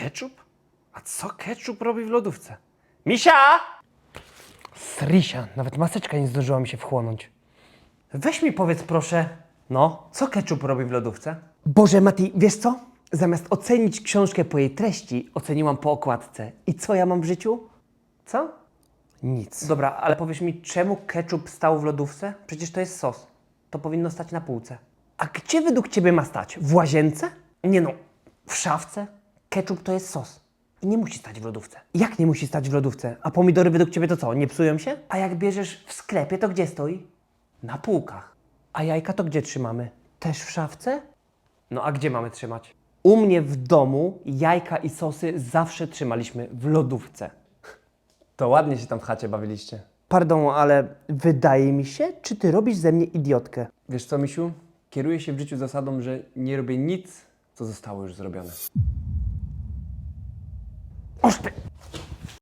Ketchup? A co ketchup robi w lodówce? Misia! Srisia, nawet maseczka nie zdążyła mi się wchłonąć. Weź mi powiedz proszę, no, co ketchup robi w lodówce? Boże, Mati, wiesz co? Zamiast ocenić książkę po jej treści, oceniłam po okładce. I co ja mam w życiu? Co? Nic. Dobra, ale powiedz mi, czemu ketchup stał w lodówce? Przecież to jest sos. To powinno stać na półce. A gdzie według ciebie ma stać? W łazience? Nie no, w szafce? Ketchup to jest sos. I nie musi stać w lodówce. Jak nie musi stać w lodówce? A pomidory według ciebie to co, nie psują się? A jak bierzesz w sklepie, to gdzie stoi? Na półkach. A jajka to gdzie trzymamy? Też w szafce? No a gdzie mamy trzymać? U mnie w domu jajka i sosy zawsze trzymaliśmy w lodówce. To ładnie się tam w chacie bawiliście. Pardon, ale wydaje mi się, czy ty robisz ze mnie idiotkę? Wiesz co, Misiu? Kieruję się w życiu zasadą, że nie robię nic, co zostało już zrobione. Oż ty,